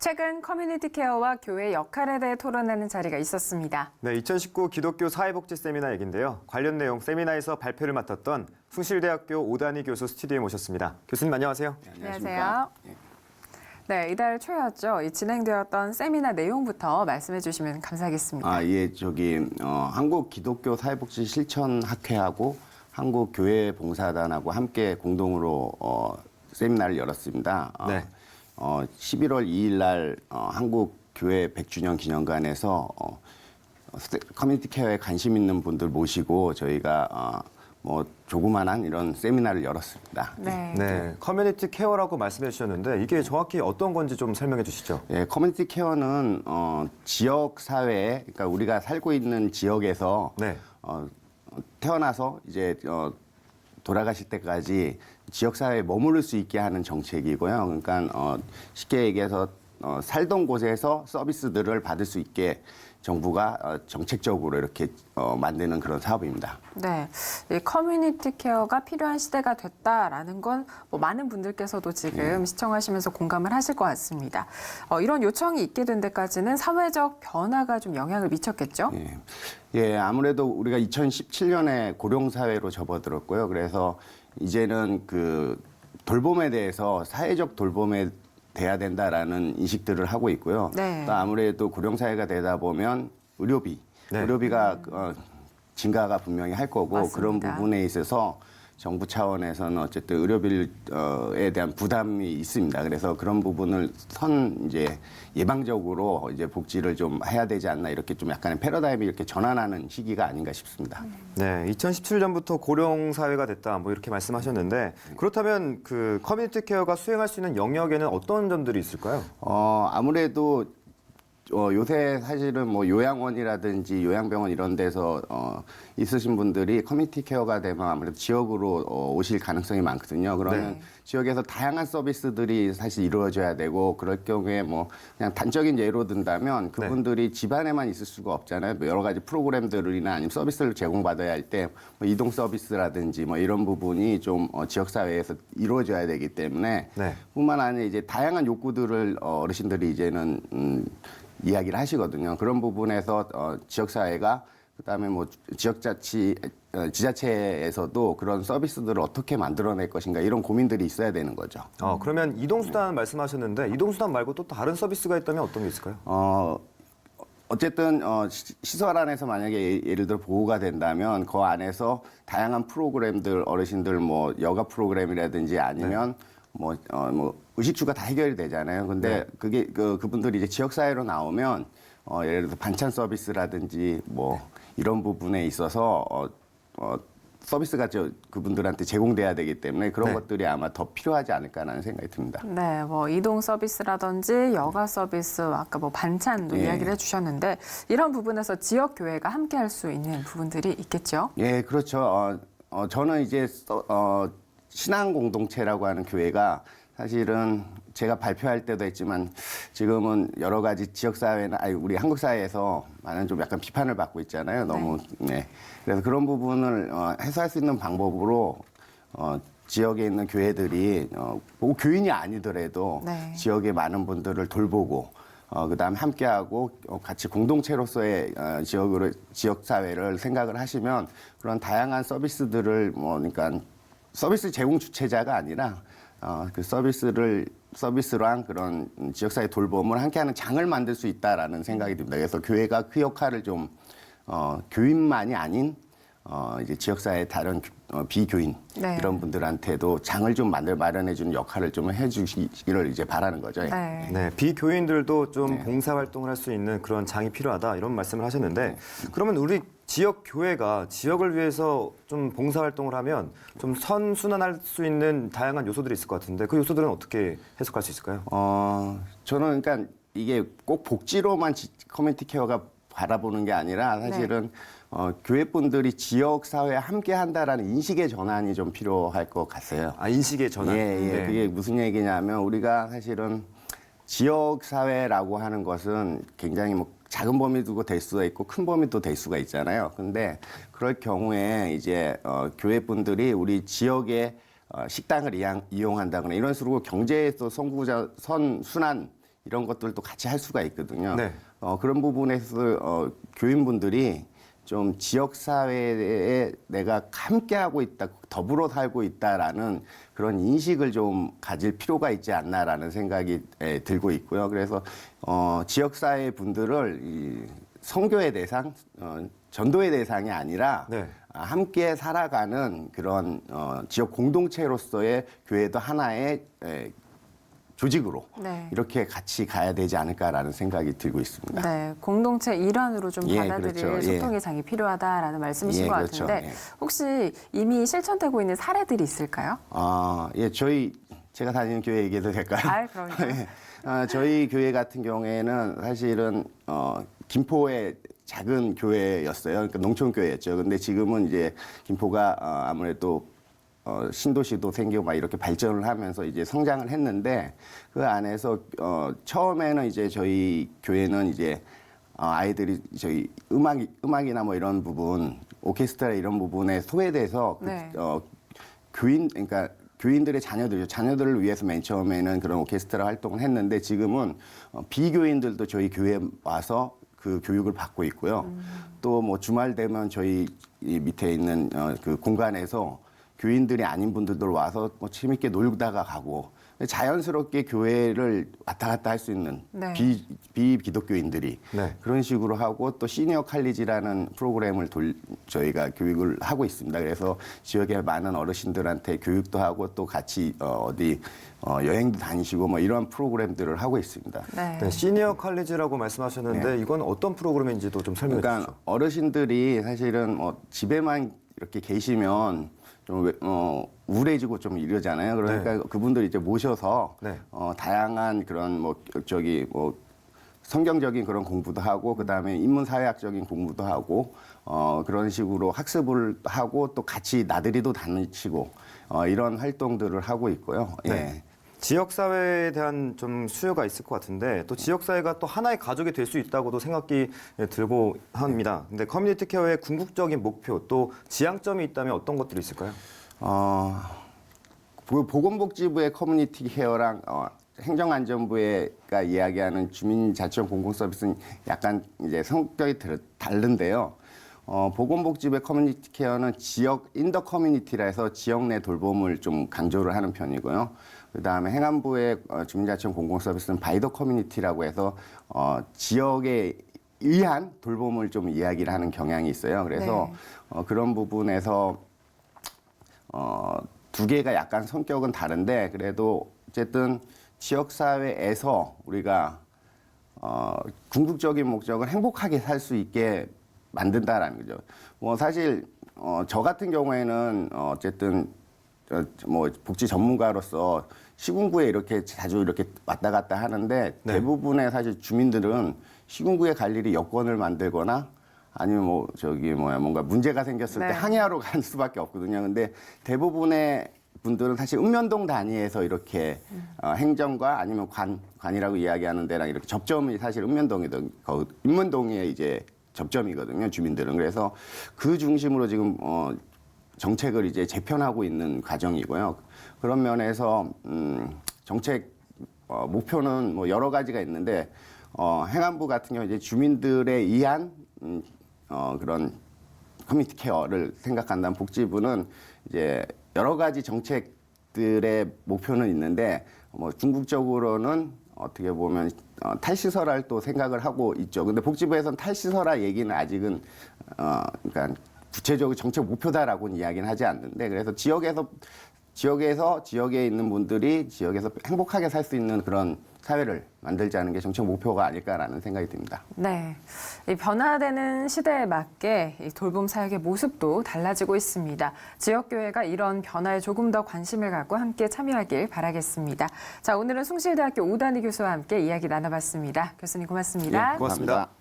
최근 커뮤니티 케어와 교회 역할에 대해 토론하는 자리가 있었습니다. 네, 2019 기독교 사회복지 세미나 얘긴데요. 관련 내용 세미나에서 발표를 맡았던 숭실대학교 오단희 교수 스튜디오에 모셨습니다. 교수님 안녕하세요. 안녕하세요. 네, 이달 초였죠. 이 진행되었던 세미나 내용부터 말씀해 주시면 감사하겠습니다. 아, 예, 저기 어, 한국 기독교 사회복지 실천 학회하고 한국 교회 봉사단하고 함께 공동으로 어, 세미나를 열었습니다. 어, 네. 어, 11월 2일 날 어, 한국 교회 100주년 기념관에서 어, 스- 커뮤니티 케어에 관심 있는 분들 모시고 저희가 어, 뭐 조그만한 이런 세미나를 열었습니다. 네. 네, 커뮤니티 케어라고 말씀해 주셨는데 이게 정확히 어떤 건지 좀 설명해 주시죠. 예, 커뮤니티 케어는 어, 지역 사회에 그러니까 우리가 살고 있는 지역에서 네. 어, 태어나서 이제 어, 돌아가실 때까지 지역 사회에 머무를 수 있게 하는 정책이고요. 그러니까 어, 쉽게 얘기해서 어, 살던 곳에서 서비스들을 받을 수 있게 정부가 어, 정책적으로 이렇게 어, 만드는 그런 사업입니다. 네, 이 커뮤니티 케어가 필요한 시대가 됐다라는 건 뭐 많은 분들께서도 지금 시청하시면서 공감을 하실 것 같습니다. 어, 이런 요청이 있게 된 데까지는 사회적 변화가 좀 영향을 미쳤겠죠? 예. 예, 아무래도 우리가 2017년에 고령 사회로 접어들었고요. 그래서 이제는 그 돌봄에 대해서 사회적 돌봄에 돼야 된다라는 인식들을 하고 있고요. 네. 또 아무래도 고령 사회가 되다 보면 의료비, 네. 의료비가 어, 증가가 분명히 할 거고 그런 맞습니다. 부분에 있어서 정부 차원에서는 어쨌든 의료비에 대한 부담이 있습니다. 그래서 그런 부분을 선 이제 예방적으로 이제 복지를 좀 해야 되지 않나 이렇게 좀 약간의 패러다임이 이렇게 전환하는 시기가 아닌가 싶습니다. 네, 2017년부터 고령 사회가 됐다 뭐 이렇게 말씀하셨는데 그렇다면 그 커뮤니티 케어가 수행할 수 있는 영역에는 어떤 점들이 있을까요? 어, 아무래도 어, 요새 사실은 뭐 요양원이라든지 요양병원 이런 데서 어, 있으신 분들이 커뮤니티 케어가 되면 아무래도 지역으로 어, 오실 가능성이 많거든요. 그러면 네. 지역에서 다양한 서비스들이 사실 이루어져야 되고 그럴 경우에 뭐 그냥 단적인 예로 든다면 그분들이 집안에만 있을 수가 없잖아요. 뭐 여러 가지 프로그램들이나 아니면 서비스를 제공받아야 할 때 뭐 이동 서비스라든지 뭐 이런 부분이 좀 어, 지역 사회에서 이루어져야 되기 때문에 네. 뿐만 아니라 이제 다양한 욕구들을 어, 어르신들이 이제는 음, 이야기를 하시거든요. 그런 부분에서 어, 지역 사회가 그다음에 뭐 지역자치 어, 지자체에서도 그런 서비스들을 어떻게 만들어낼 것인가 이런 고민들이 있어야 되는 거죠. 어, 그러면 이동수단 말씀하셨는데 이동수단 말고 또 다른 서비스가 있다면 어떤 게 있을까요? 어, 어쨌든 어, 시- 시설 안에서 만약에 예- 예를 들어 보호가 된다면 그 안에서 다양한 프로그램들 어르신들 뭐 여가 프로그램이라든지 아니면 뭐, 어, 뭐 의식주가 다 해결이 되잖아요. 근데 네. 그게 그 그분들이 이제 지역 사회로 나오면 어, 예를 들어 반찬 서비스라든지 뭐 이런 부분에 있어서 어, 어, 서비스가 저 그분들한테 제공돼야 되기 때문에 그런 네. 것들이 아마 더 필요하지 않을까라는 생각이 듭니다. 네, 뭐 이동 서비스라든지 여가 서비스, 아까 뭐 반찬도 예. 이야기를 해주셨는데 이런 부분에서 지역 교회가 함께 할 수 있는 부분들이 있겠죠. 예, 그렇죠. 어, 어, 저는 이제 써- 어, 신앙 공동체라고 하는 교회가 사실은 제가 발표할 때도 했지만 지금은 여러 가지 지역 사회나 아니 우리 한국 사회에서 많은 좀 약간 비판을 받고 있잖아요. 너무 네. 그래서 그런 부분을 어, 해소할 수 있는 방법으로 어, 지역에 있는 교회들이 어, 뭐 교인이 아니더라도 네. 지역의 많은 분들을 돌보고 어, 그다음에 함께하고 어, 같이 공동체로서의 어, 지역으로 지역 사회를 생각을 하시면 그런 다양한 서비스들을 뭐 그러니까 서비스 제공 주체자가 아니라 어, 그 서비스를 서비스랑 그런 지역 사회 돌봄을 함께하는 장을 만들 수 있다라는 생각이 듭니다. 그래서 교회가 그 역할을 좀 어, 교인만이 아닌 어, 이제 지역사회 다른 교- 어, 비교인 네. 이런 분들한테도 장을 좀 만들 마련해 주는 역할을 좀 해주시기를 이제 바라는 거죠. 네. 네, 비교인들도 좀 봉사 활동을 할 수 있는 그런 장이 필요하다 이런 말씀을 하셨는데 그러면 우리 지역 교회가 지역을 위해서 좀 봉사 활동을 하면 좀 선순환할 수 있는 다양한 요소들이 있을 것 같은데 그 요소들은 어떻게 해석할 수 있을까요? 어, 저는 그러니까 이게 꼭 복지로만 지- 커뮤니티 케어가 바라보는 게 아니라 사실은 어, 교회 분들이 지역 사회에 함께 한다라는 인식의 전환이 좀 필요할 것 같아요. 아 인식의 전환. 예, 예. 네. 그게 무슨 얘기냐면 우리가 사실은 지역 사회라고 하는 것은 굉장히 뭐 작은 범위도 될 수가 있고 큰 범위 도 될 수가 있잖아요. 근데 그럴 경우에 이제 어, 교회 분들이 우리 지역의 어, 식당을 이양, 이용한다거나 이런 식으로 경제에서 선구자 선 순환 이런 것들도 같이 할 수가 있거든요. 네. 어, 그런 부분에서 어, 교인분들이 좀 지역 사회에 내가 함께 하고 있다, 더불어 살고 있다라는 그런 인식을 좀 가질 필요가 있지 않나라는 생각이 예, 들고 있고요. 그래서 어, 지역 사회 분들을 이 성교의 대상, 어, 전도의 대상이 아니라 네. 아, 함께 살아가는 그런 어, 지역 공동체로서의 교회도 하나의 에, 조직으로 네. 이렇게 같이 가야 되지 않을까라는 생각이 들고 있습니다. 네, 공동체 일환으로 좀 예, 받아들일 그렇죠. 예. 소통의 장이 필요하다라는 말씀이신 예, 것 그렇죠. 같은데 예. 혹시 이미 실천되고 있는 사례들이 있을까요? 아, 예, 저희 제가 다니는 교회 얘기해도 될까요? 아, 그럼요. 예. 아, 저희 교회 같은 경우에는 사실은 어, 김포의 작은 교회였어요. 그러니까 농촌 교회였죠. 근데 지금은 이제 김포가 어, 아무래도 어, 신도시도 생기고 막 이렇게 발전을 하면서 이제 성장을 했는데 그 안에서 어, 처음에는 이제 저희 교회는 이제 어, 아이들이 저희 음악 음악이나 뭐 이런 부분 오케스트라 이런 부분에 소외돼서 그, 네. 어, 교인 그러니까 교인들의 자녀들이죠. 자녀들을 위해서 맨 처음에는 그런 오케스트라 활동을 했는데 지금은 어, 비교인들도 저희 교회에 와서 그 교육을 받고 있고요. 또뭐 주말 되면 저희 이 밑에 있는 어, 그 공간에서 교인들이 아닌 분들도 와서 뭐 재밌게 놀다가 가고 자연스럽게 교회를 왔다 갔다 할 수 있는 네. 비, 비기독교인들이 네. 그런 식으로 하고 또 시니어 칼리지라는 프로그램을 돌, 저희가 교육을 하고 있습니다. 그래서 지역의 많은 어르신들한테 교육도 하고 또 같이 어, 어디 어, 여행도 다니시고 뭐 이런 프로그램들을 하고 있습니다. 네. 네, 시니어 칼리지라고 말씀하셨는데 이건 어떤 프로그램인지도 좀 설명해 그러니까 주시죠. 어르신들이 사실은 뭐 집에만 이렇게 계시면 좀 외- 어, 우울해지고 좀 이러잖아요. 그러니까 그분들 이제 모셔서 네. 어, 다양한 그런 뭐 저기 뭐 성경적인 그런 공부도 하고 그다음에 인문사회학적인 공부도 하고 어, 그런 식으로 학습을 하고 또 같이 나들이도 다니시고 어, 이런 활동들을 하고 있고요. 예. 네. 지역 사회에 대한 좀 수요가 있을 것 같은데 또 지역 사회가 또 하나의 가족이 될 수 있다고도 생각이 예, 들고 합니다. 근데 커뮤니티 케어의 궁극적인 목표 또 지향점이 있다면 어떤 것들이 있을까요? 어, 보- 보건복지부의 커뮤니티 케어랑 어, 행정안전부가 이야기하는 주민자치형 공공서비스는 약간 이제 성격이 들- 다른데요. 어, 보건복지부의 커뮤니티 케어는 지역 인더 커뮤니티라 해서 지역 내 돌봄을 좀 강조를 하는 편이고요. 그 다음에 행안부의 어, 주민자치형 공공서비스는 바이더 커뮤니티라고 해서 어, 지역에 의한 돌봄을 좀 이야기를 하는 경향이 있어요. 그래서 네. 어, 그런 부분에서 어, 두 개가 약간 성격은 다른데 그래도 어쨌든 지역 사회에서 우리가 어, 궁극적인 목적은 행복하게 살 수 있게 만든다라는 거죠. 뭐 사실 어, 저 같은 경우에는 어, 어쨌든 어, 뭐 복지 전문가로서 시군구에 이렇게 자주 이렇게 왔다 갔다 하는데 네. 대부분의 사실 주민들은 시군구에 갈 일이 여권을 만들거나 아니면 뭐 저기 뭐야 뭔가 문제가 생겼을 네. 때 항의하러 갈 수밖에 없거든요. 근데 대부분의 분들은 사실 읍면동 단위에서 이렇게 어, 행정과 아니면 관 관이라고 이야기하는 데랑 이렇게 접점이 사실 읍면동이든 거 읍면동에 이제 접점이거든요. 주민들은 그래서 그 중심으로 지금 어, 정책을 이제 재편하고 있는 과정이고요. 그런 면에서 음, 정책 어, 목표는 뭐 여러 가지가 있는데 어, 행안부 같은 경우 이제 주민들에 의한 음, 어, 그런 커뮤니티 케어를 생각한다면 복지부는 이제 여러 가지 정책들의 목표는 있는데 뭐 중국적으로는 어떻게 보면 어, 탈시설할 또 생각을 하고 있죠. 근데 복지부에서는 탈시설화 얘기는 아직은 어, 그러니까 구체적으로 정책 목표다라고는 이야기는 하지 않는데 그래서 지역에서 지역에서 지역에 있는 분들이 지역에서 행복하게 살 수 있는 그런 사회를 만들자는 게 정책 목표가 아닐까라는 생각이 듭니다. 네. 이 변화되는 시대에 맞게 이 돌봄 사역의 모습도 달라지고 있습니다. 지역교회가 이런 변화에 조금 더 관심을 갖고 함께 참여하길 바라겠습니다. 자, 오늘은 숭실대학교 오단희 교수와 함께 이야기 나눠봤습니다. 교수님 고맙습니다. 예, 고맙습니다. 감사합니다.